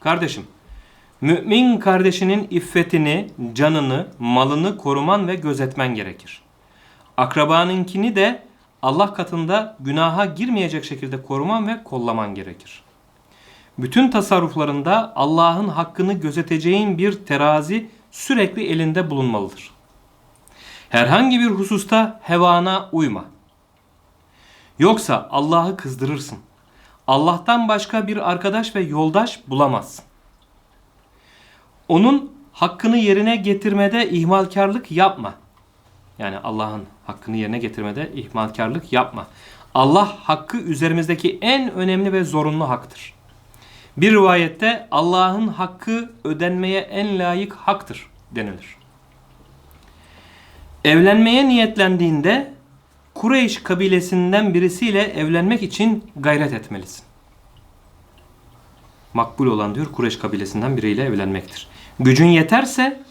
Kardeşim, mümin kardeşinin iffetini, canını, malını koruman ve gözetmen gerekir. Akrabanınkini de Allah katında günaha girmeyecek şekilde koruman ve kollaman gerekir. Bütün tasarruflarında Allah'ın hakkını gözeteceğin bir terazi sürekli elinde bulunmalıdır. Herhangi bir hususta hevana uyma. Yoksa Allah'ı kızdırırsın. Allah'tan başka bir arkadaş ve yoldaş bulamazsın. Onun hakkını yerine getirmede ihmalkarlık yapma. Yani Allah'ın hakkını yerine getirmede ihmalkarlık yapma. Allah hakkı üzerimizdeki en önemli ve zorunlu haktır. Bir rivayette Allah'ın hakkı ödenmeye en layık haktır denilir. Evlenmeye niyetlendiğinde Kureyş kabilesinden birisiyle evlenmek için gayret etmelisin. Makbul olan diyor Kureyş kabilesinden biriyle evlenmektir. Gücün yeterse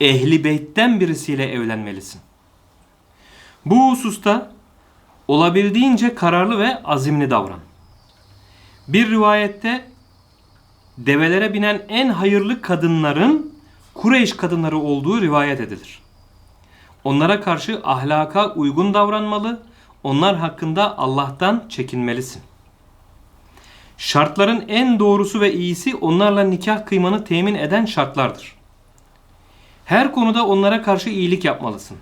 ehli beytten birisiyle evlenmelisin. Bu hususta olabildiğince kararlı ve azimli davran. Bir rivayette develere binen en hayırlı kadınların Kureyş kadınları olduğu rivayet edilir. Onlara karşı ahlaka uygun davranmalı, onlar hakkında Allah'tan çekinmelisin. Şartların en doğrusu ve iyisi onlarla nikah kıymanı temin eden şartlardır. Her konuda onlara karşı iyilik yapmalısın.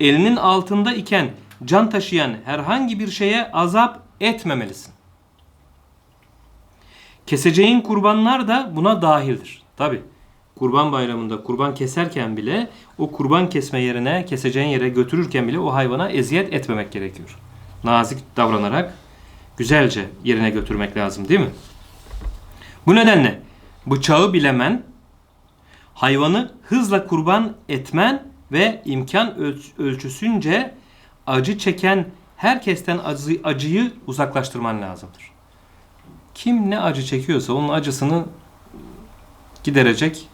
Elinin altında iken can taşıyan herhangi bir şeye azap etmemelisin. Keseceğin kurbanlar da buna dahildir. Tabi kurban bayramında kurban keserken bile o kurban kesme yerine keseceğin yere götürürken bile o hayvana eziyet etmemek gerekiyor. Nazik davranarak güzelce yerine götürmek lazım değil mi? Bu nedenle bıçağı bilemen, hayvanı hızla kurban etmen ve imkan öl- ölçüsünce acı çeken herkesten acı, acıyı uzaklaştırman lazımdır. Kim ne acı çekiyorsa onun acısını giderecek,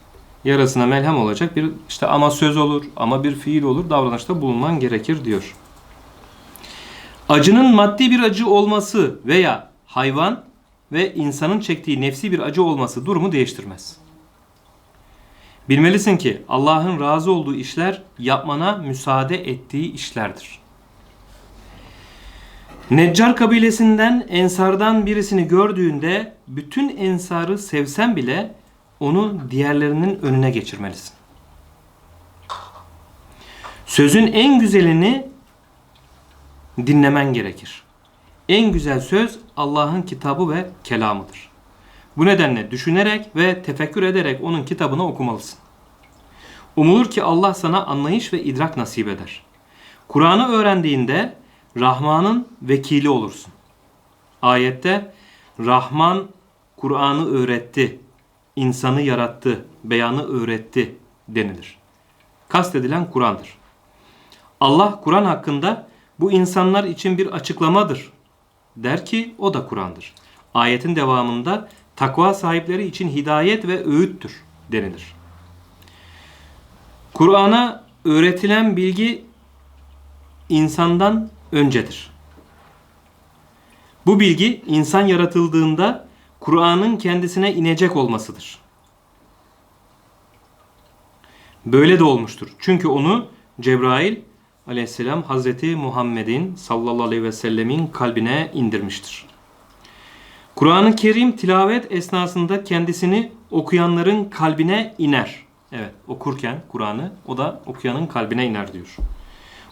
yarasına melhem olacak bir işte ama söz olur, ama bir fiil olur, davranışta bulunman gerekir diyor. Acının maddi bir acı olması veya hayvan ve insanın çektiği nefsi bir acı olması durumu değiştirmez. Bilmelisin ki Allah'ın razı olduğu işler yapmana müsaade ettiği işlerdir. Neccar kabilesinden ensardan birisini gördüğünde bütün ensarı sevsen bile onu diğerlerinin önüne geçirmelisin. Sözün en güzelini dinlemen gerekir. En güzel söz Allah'ın kitabı ve kelamıdır. Bu nedenle düşünerek ve tefekkür ederek onun kitabını okumalısın. Umulur ki Allah sana anlayış ve idrak nasip eder. Kur'an'ı öğrendiğinde Rahman'ın vekili olursun. Ayette Rahman Kur'an'ı öğretti, insanı yarattı, beyanı öğretti denilir. Kastedilen Kur'an'dır. Allah Kur'an hakkında bu insanlar için bir açıklamadır der ki o da Kur'an'dır. Ayetin devamında takva sahipleri için hidayet ve öğüttür denilir. Kur'an'a öğretilen bilgi insandan öncedir. Bu bilgi insan yaratıldığında Kur'an'ın kendisine inecek olmasıdır. Böyle de olmuştur. Çünkü onu Cebrail aleyhisselam Hazreti Muhammed'in sallallahu aleyhi ve sellemin kalbine indirmiştir. Kur'an-ı Kerim tilavet esnasında kendisini okuyanların kalbine iner. Evet okurken Kur'an'ı o da okuyanın kalbine iner diyor.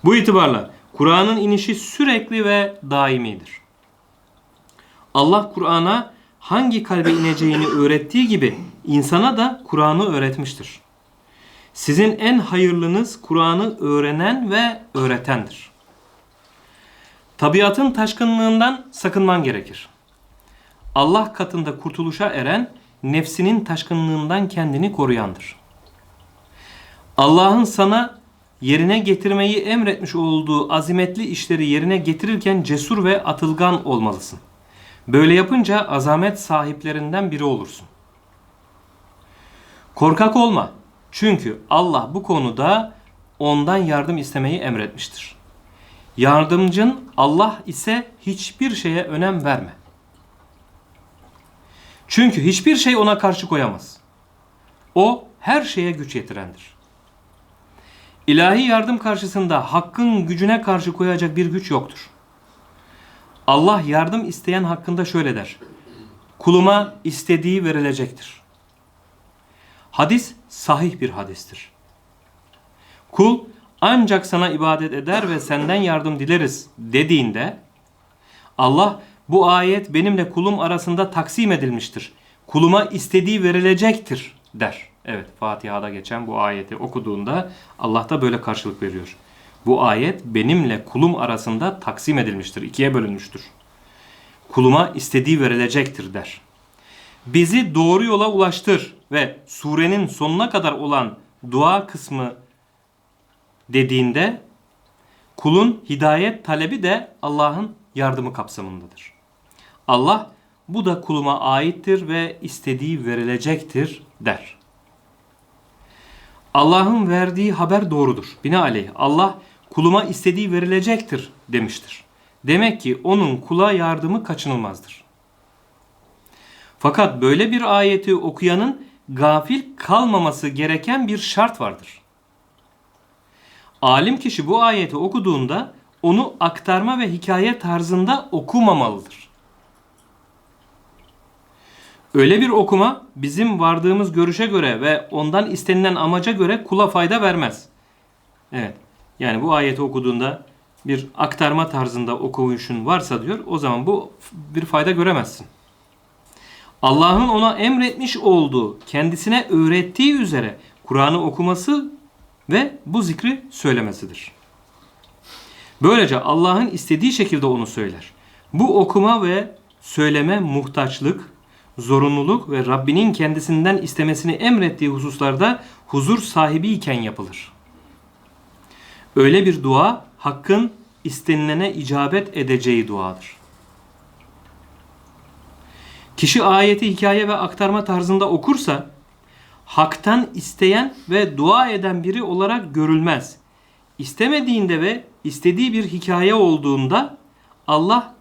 Bu itibarla Kur'an'ın inişi sürekli ve daimidir. Allah Kur'an'a hangi kalbe ineceğini öğrettiği gibi insana da Kur'an'ı öğretmiştir. Sizin en hayırlınız Kur'an'ı öğrenen ve öğretendir. Tabiatın taşkınlığından sakınman gerekir. Allah katında kurtuluşa eren nefsinin taşkınlığından kendini koruyandır. Allah'ın sana yerine getirmeyi emretmiş olduğu azimetli işleri yerine getirirken cesur ve atılgan olmalısın. Böyle yapınca azamet sahiplerinden biri olursun. Korkak olma. Çünkü Allah bu konuda ondan yardım istemeyi emretmiştir. Yardımcın Allah ise hiçbir şeye önem verme. Çünkü hiçbir şey ona karşı koyamaz. O her şeye güç yetirendir. İlahi yardım karşısında hakkın gücüne karşı koyacak bir güç yoktur. Allah yardım isteyen hakkında şöyle der. Kuluma istediği verilecektir. Hadis sahih bir hadistir. Kul ancak sana ibadet eder ve senden yardım dileriz dediğinde Allah bu ayet benimle kulum arasında taksim edilmiştir. Kuluma istediği verilecektir der. Evet Fatiha'da geçen bu ayeti okuduğunda Allah da böyle karşılık veriyor. Bu ayet benimle kulum arasında taksim edilmiştir. ikiye bölünmüştür. Kuluma istediği verilecektir der. Bizi doğru yola ulaştır ve surenin sonuna kadar olan dua kısmı dediğinde kulun hidayet talebi de Allah'ın yardımı kapsamındadır. Allah bu da kuluma aittir ve istediği verilecektir der. Allah'ın verdiği haber doğrudur. Binaenaleyh Allah kuluma istediği verilecektir demiştir. Demek ki onun kula yardımı kaçınılmazdır. Fakat böyle bir ayeti okuyanın gafil kalmaması gereken bir şart vardır. Alim kişi bu ayeti okuduğunda onu aktarma ve hikaye tarzında okumamalıdır. Öyle bir okuma bizim vardığımız görüşe göre ve ondan istenilen amaca göre kula fayda vermez. Evet. Yani bu ayeti okuduğunda bir aktarma tarzında okuyuşun varsa diyor o zaman bu bir fayda göremezsin. Allah'ın ona emretmiş olduğu, kendisine öğrettiği üzere Kur'an'ı okuması ve bu zikri söylemesidir. Böylece Allah'ın istediği şekilde onu söyler. Bu okuma ve söyleme muhtaçlık, zorunluluk ve Rabbinin kendisinden istemesini emrettiği hususlarda huzur sahibi iken yapılır. Öyle bir dua hakkın istenilene icabet edeceği duadır. Kişi ayeti hikaye ve aktarma tarzında okursa haktan isteyen ve dua eden biri olarak görülmez. İstemediğinde ve istediği bir hikaye olduğunda Allah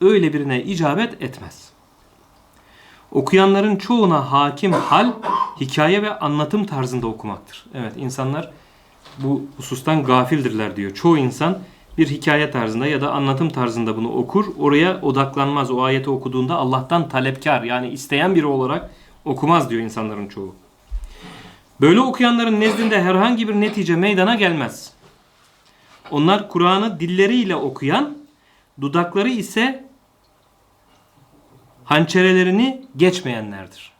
öyle birine icabet etmez. Okuyanların çoğuna hakim hal hikaye ve anlatım tarzında okumaktır. Evet insanlar bu husustan gafildirler diyor. Çoğu insan bir hikaye tarzında ya da anlatım tarzında bunu okur. Oraya odaklanmaz. O ayeti okuduğunda Allah'tan talepkar yani isteyen biri olarak okumaz diyor insanların çoğu. Böyle okuyanların nezdinde herhangi bir netice meydana gelmez. Onlar Kur'an'ı dilleriyle okuyan, dudakları ise hançerelerini geçmeyenlerdir.